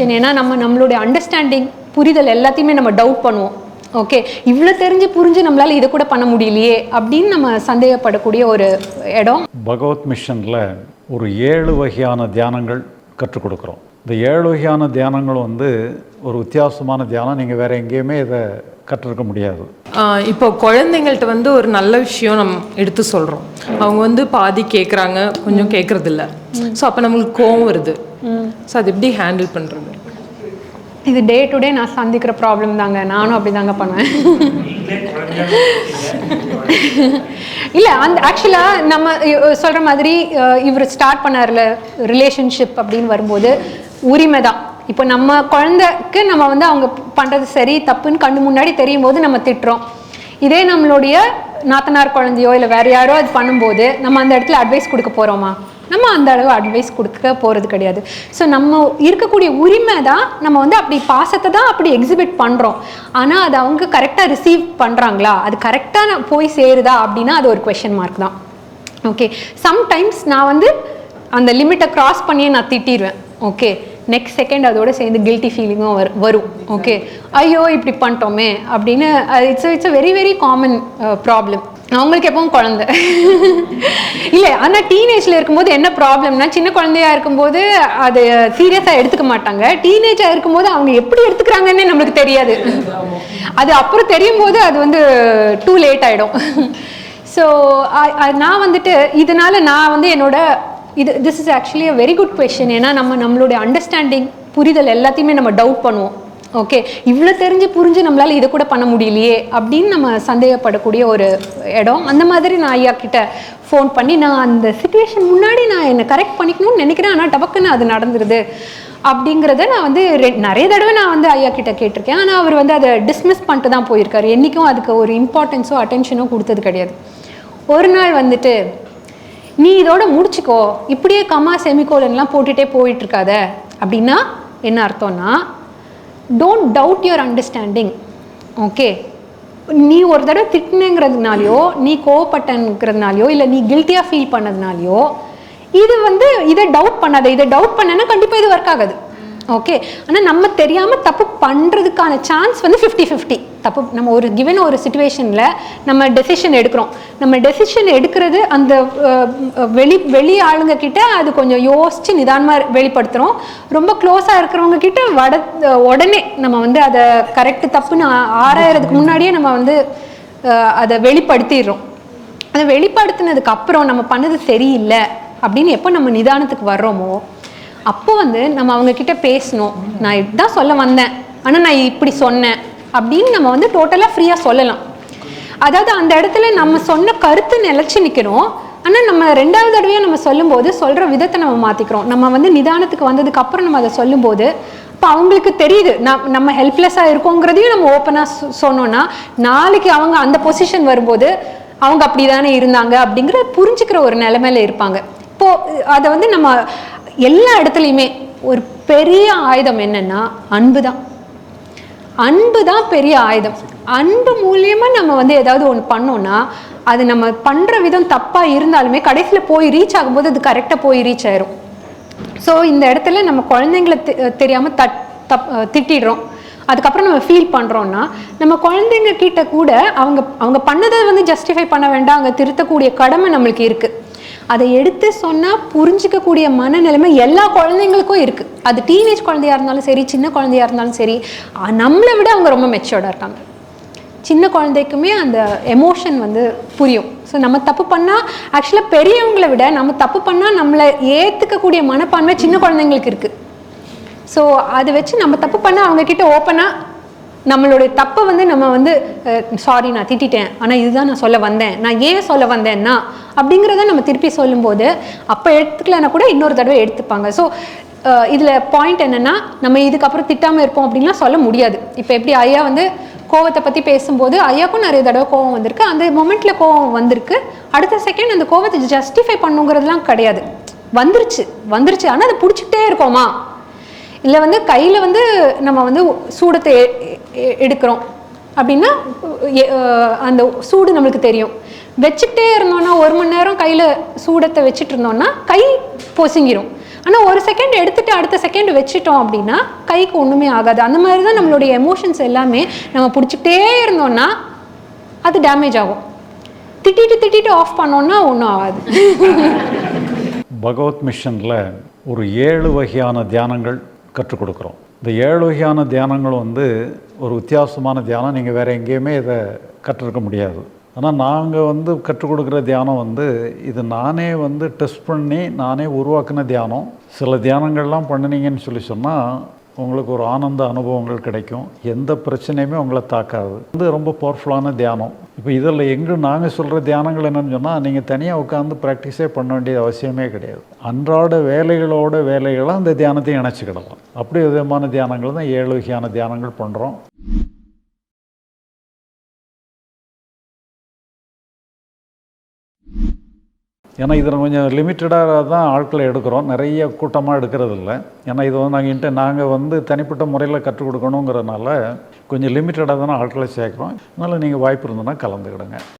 Question ஏன்னா நம்ம நம்மளுடைய அண்டர்ஸ்டாண்டிங் புரிதல் எல்லாத்தையுமே நம்ம டவுட் பண்ணுவோம். ஓகே இவ்வளோ தெரிஞ்சு புரிஞ்சு நம்மளால இதை கூட பண்ண முடியலையே அப்படின்னு நம்ம சந்தேகப்படக்கூடிய ஒரு இடம். பகவத் மிஷனில் ஒரு ஏழு வகையான தியானங்கள் கற்றுக் கொடுக்குறோம். இந்த ஏழு வகையான தியானங்கள் வந்து ஒரு வித்தியாசமான தியானம். நீங்கள் வேறு எங்கேயுமே இதை கற்றுருக்க முடியாது. இப்போ குழந்தைங்கள்ட்ட வந்து ஒரு நல்ல விஷயம் நம்ம எடுத்து சொல்கிறோம் அவங்க வந்து பாதி கேட்குறாங்க கொஞ்சம் கேட்குறதில்ல ஸோ அப்போ நம்மளுக்கு கோவம் வருது. ஸோ அது எப்படி ஹேண்டில் பண்ணுறது இது டே டு டே நான் சந்திக்கிற ப்ராப்ளம் தாங்க. நானும் அப்படி தாங்க பண்ணுவேன். இல்லை அந்த ஆக்சுவலாக நம்ம சொல்கிற மாதிரி இவர் ஸ்டார்ட் பண்ணார்ல ரிலேஷன்ஷிப் அப்படின்னு வரும்போது உரிமை தான். இப்போ நம்ம குழந்தைக்கு நம்ம வந்து அவங்க பண்ணுறது சரி தப்புன்னு கண்ணு முன்னாடி தெரியும் போது நம்ம திட்டுறோம். இதே நம்மளுடைய நாத்தனார் குழந்தையோ இல்லை வேற யாரோ அது பண்ணும்போது நம்ம அந்த இடத்துல அட்வைஸ் கொடுக்க போகிறோமா நம்ம அந்த அளவு அட்வைஸ் கொடுக்க போகிறது கிடையாது. ஸோ நம்ம இருக்கக்கூடிய உரிமை தான் நம்ம வந்து அப்படி பாசத்தை தான் அப்படி எக்ஸிபிட் பண்ணுறோம் ஆனால் அது அவங்க கரெக்டாக ரிசீவ் பண்ணுறாங்களா அது கரெக்டாக போய் சேருதா அப்படின்னா அது ஒரு கொஷின் மார்க் தான். ஓகே சம்டைம்ஸ் நான் வந்து அந்த லிமிட்டை க்ராஸ் பண்ணியே நான் திட்டிடுவேன் ஓகே நெக்ஸ்ட் செகண்ட் அதோட சேர்ந்து கில்ட்டி ஃபீலிங்கும் வரும் வரும். ஓகே ஐயோ இப்படி பண்ணிட்டோமே அப்படின்னு. It's it's uh very very common problem அவங்களுக்கு எப்பவும் குழந்தை. இல்லை ஆனால் டீனேஜில் இருக்கும்போது என்ன ப்ராப்ளம்னா சின்ன குழந்தையா இருக்கும்போது அது சீரியஸாக எடுத்துக்க மாட்டாங்க. டீனேஜாக இருக்கும்போது அவங்க எப்படி எடுத்துக்கிறாங்கன்னே நம்மளுக்கு தெரியாது. அது அப்புறம் தெரியும் போது அது வந்து டூ லேட் ஆகிடும் ஸோ நான் வந்துட்டு இதனால நான் வந்து என்னோட இது this is actually uh very good question ஏன்னா நம்ம நம்மளுடைய அண்டர்ஸ்டாண்டிங் புரிதல் எல்லாத்தையுமே நம்ம டவுட் பண்ணுவோம். ஓகே இவ்வளோ தெரிஞ்சு புரிஞ்சு நம்மளால் இதை கூட பண்ண முடியலையே அப்படின்னு நம்ம சந்தேகப்படக்கூடிய ஒரு இடம். அந்த மாதிரி நான் ஐயா கிட்ட ஃபோன் பண்ணி நான் அந்த சுச்சுவேஷன் முன்னாடி நான் என்னை கரெக்ட் பண்ணிக்கணும்னு நினைக்கிறேன் ஆனால் டபக்குன்னு அது நடந்துருது. அப்படிங்கிறத நான் வந்து நிறைய தடவை நான் வந்து ஐயா கிட்ட கேட்டிருக்கேன். ஆனால் அவர் வந்து அதை டிஸ்மிஸ் பண்ணிட்டு தான் போயிருக்காரு. என்றைக்கும் அதுக்கு ஒரு இம்பார்ட்டன்ஸோ அட்டென்ஷனோ கொடுத்தது கிடையாது. ஒரு நாள் வந்துட்டு நீ இதோட முடிச்சுக்கோ இப்படியே கமா செமிகோலன்லாம் போட்டுகிட்டே போயிட்டுருக்காத அப்படின்னா என்ன அர்த்தம்னா don't doubt your understanding okay நீ ஒரு தடவை திட்டினுங்கிறதுனாலையோ நீ கோவப்பட்டங்கிறதுனாலையோ இல்லை நீ கில்ட்டியாக ஃபீல் பண்ணதுனாலையோ இது வந்து இதை டவுட் பண்ணாத. இதை டவுட் பண்ணனா கண்டிப்பாக இது ஒர்க் ஆகாது. ஓகே ஆனால் நம்ம தெரியாமல் தப்பு பண்ணுறதுக்கான சான்ஸ் வந்து ஃபிஃப்டி ஃபிஃப்டி தப்பு நம்ம ஒரு கிவன் ஒரு சுச்சுவேஷனில் நம்ம டெசிஷன் எடுக்கிறோம். நம்ம டெசிஷன் எடுக்கிறது அந்த வெளி வெளி ஆளுங்க கிட்ட அது கொஞ்சம் யோசித்து நிதானமாக வெளிப்படுத்துகிறோம் ரொம்ப க்ளோஸாக இருக்கிறவங்க கிட்ட வட உடனே நம்ம வந்து அதை கரெக்டு தப்புன்னு ஆராயறதுக்கு முன்னாடியே நம்ம வந்து அதை வெளிப்படுத்திடுறோம். அதை வெளிப்படுத்தினதுக்கு அப்புறம் நம்ம பண்ணது சரியில்லை அப்படின்னு எப்போ நம்ம நிதானத்துக்கு வர்றோமோ அப்போ வந்து நம்ம அவங்க கிட்ட பேசணும். நான் இதுதான் சொல்ல வந்தேன். ஆனால் நான் இப்படி சொன்னேன். அப்படின்னு நம்ம வந்து டோட்டலாக ஃப்ரீயாக சொல்லலாம். அதாவது அந்த இடத்துல நம்ம சொன்ன கருத்து நிலச்சி நிற்கிறோம் ஆனால் நம்ம ரெண்டாவது தடவையாக நம்ம சொல்லும்போது சொல்கிற விதத்தை நம்ம மாற்றிக்கிறோம் நம்ம வந்து நிதானத்துக்கு வந்ததுக்கு அப்புறம் நம்ம அதை சொல்லும்போது இப்போ அவங்களுக்கு தெரியுது. நம் நம்ம ஹெல்ப்லெஸ்ஸாக இருக்கோங்கிறதையும் நம்ம ஓப்பனாக சொன்னோன்னா நாளைக்கு அவங்க அந்த பொசிஷன் வரும்போது அவங்க அப்படி தானே இருந்தாங்க அப்படிங்கிற புரிஞ்சுக்கிற ஒரு நிலைமையில இருப்பாங்க. இப்போது அதை வந்து நம்ம எல்லா இடத்துலையுமே ஒரு பெரிய ஆயுதம் என்னன்னா அன்பு தான் அன்பு தான் பெரிய ஆயுதம். அன்பு மூலியமாக நம்ம வந்து ஏதாவது ஒன்று பண்ணோம்னா அது நம்ம பண்ணுற விதம் தப்பாக இருந்தாலுமே கடைசியில் போய் ரீச் ஆகும்போது அது கரெக்டாக போய் ரீச் ஆயிரும். ஸோ இந்த இடத்துல நம்ம குழந்தைங்கள தெ- தட் தப் திட்டிடுறோம். அதுக்கப்புறம் நம்ம ஃபீல் பண்ணுறோன்னா நம்ம குழந்தைங்க கிட்ட கூட அவங்க அவங்க பண்ணதை வந்து ஜஸ்டிஃபை பண்ண வேண்டாம். அங்கே திருத்தக்கூடிய கடமை நம்மளுக்கு இருக்குது அதை எடுத்து சொன்னால் புரிஞ்சிக்கக்கூடிய மனநிலைமை எல்லா குழந்தைங்களுக்கும் இருக்குது அது டீனேஜ் குழந்தையா இருந்தாலும் சரி சின்ன குழந்தையா இருந்தாலும் சரி நம்மளை விட அவங்க ரொம்ப மெச்சோர்டாக இருக்காங்க. சின்ன குழந்தைக்குமே அந்த எமோஷன் வந்து புரியும். ஸோ நம்ம தப்பு பண்ணால் ஆக்சுவலாக பெரியவங்களை விட நம்ம தப்பு பண்ணால் நம்மளை ஏற்றுக்கக்கூடிய மனப்பான்மை சின்ன குழந்தைங்களுக்கு இருக்குது ஸோ அதை வச்சு நம்ம தப்பு பண்ணால் அவங்கக்கிட்ட ஓப்பனாக நம்மளுடைய தப்பை வந்து நம்ம வந்து சாரி நான் திட்டிட்டேன். ஆனால் இதுதான் நான் சொல்ல வந்தேன். நான் ஏன் சொல்ல வந்தேன்னா அப்படிங்கிறத நம்ம திருப்பி சொல்லும்போது அப்போ எடுத்துக்கலன்னா கூட இன்னொரு தடவை எடுத்துப்பாங்க. ஸோ இதில் பாயிண்ட் என்னென்னா நம்ம இதுக்கப்புறம் திட்டாமல் இருப்போம் அப்படின்லாம் சொல்ல முடியாது. இப்போ எப்படி ஐயா வந்து கோவத்தை பற்றி பேசும்போது ஐயாக்கும் நிறைய தடவை கோவம் வந்திருக்கு. அந்த மொமெண்ட்டில் கோவம் வந்திருக்கு. அடுத்த செகண்ட் அந்த கோவத்தை ஜஸ்டிஃபை பண்ணுங்கிறதுலாம் கிடையாது. வந்துருச்சு. வந்துருச்சு. ஆனால் அதை பிடிச்சிக்கிட்டே இருக்கோமா? இல்லை வந்து கையில் வந்து நம்ம வந்து சூடத்தை எடுக்கிறோம். அப்படின்னா அந்த சூடு நம்மளுக்கு தெரியும். வச்சுக்கிட்டே இருந்தோம்னா ஒரு மணி நேரம் கையில் சூடத்தை வச்சுட்டு இருந்தோம்னா கை பொசுங்கிரும். ஆனால் ஒரு செகண்ட் எடுத்துட்டு அடுத்த செகண்ட் வச்சுட்டோம் அப்படின்னா கைக்கு ஒன்றுமே ஆகாது. அந்த மாதிரி தான் நம்மளுடைய எமோஷன்ஸ் எல்லாமே நம்ம பிடிச்சிக்கிட்டே இருந்தோம்னா அது டேமேஜ் ஆகும். திட்டிட்டு திட்டிட்டு ஆஃப் பண்ணோன்னா ஒன்றும் ஆகாது. பகவத் மிஷனில் ஒரு ஏழு வகையான தியானங்கள் கற்றுக் கொடுக்குறோம் இந்த ஏழு வகையான தியானங்கள் வந்து ஒரு வித்தியாசமான தியானம். நீங்கள் வேறு எங்கேயுமே இதை கற்றுருக்க முடியாது. ஆனால் நாங்கள் வந்து கற்றுக் கொடுக்குற தியானம் வந்து இது நானே வந்து டெஸ்ட் பண்ணி நானே உருவாக்கின தியானம். சில தியானங்கள்லாம் பண்ணினீங்கன்னு சொல்லி சொன்னால் உங்களுக்கு ஒரு ஆனந்த அனுபவங்கள் கிடைக்கும். எந்த பிரச்சனையுமே உங்களை தாக்காது. வந்து ரொம்ப பவர்ஃபுல்லான தியானம். இப்போ இதில் எங்கே நாங்கள் சொல்கிற தியானங்கள் என்னென்னு சொன்னால் நீங்கள் தனியாக உட்காந்து ப்ராக்டிஸே பண்ண வேண்டிய அவசியமே கிடையாது. அன்றாட வேலைகளோட வேலைகளை அந்த தியானத்தையும் இணைச்சிக்கிடலாம். அப்படி விதமான தியானங்கள் தான் ஏழு வகையான தியானங்கள் பண்ணுறோம் ஏன்னா இதில் கொஞ்சம் லிமிட்டடாக தான் ஆட்களை எடுக்கிறோம். நிறைய கூட்டமாக எடுக்கிறது இல்லை ஏன்னா இது வந்து நாங்கள் இன்ட்டு நாங்கள் வந்து தனிப்பட்ட முறையில் கற்றுக் கொடுக்கணுங்கிறனால கொஞ்சம் லிமிட்டடாக தானே ஆட்களை சேர்க்குறோம். அதனால் நீங்கள் வாய்ப்பு இருந்ததுன்னா கலந்துக்கிடுங்க.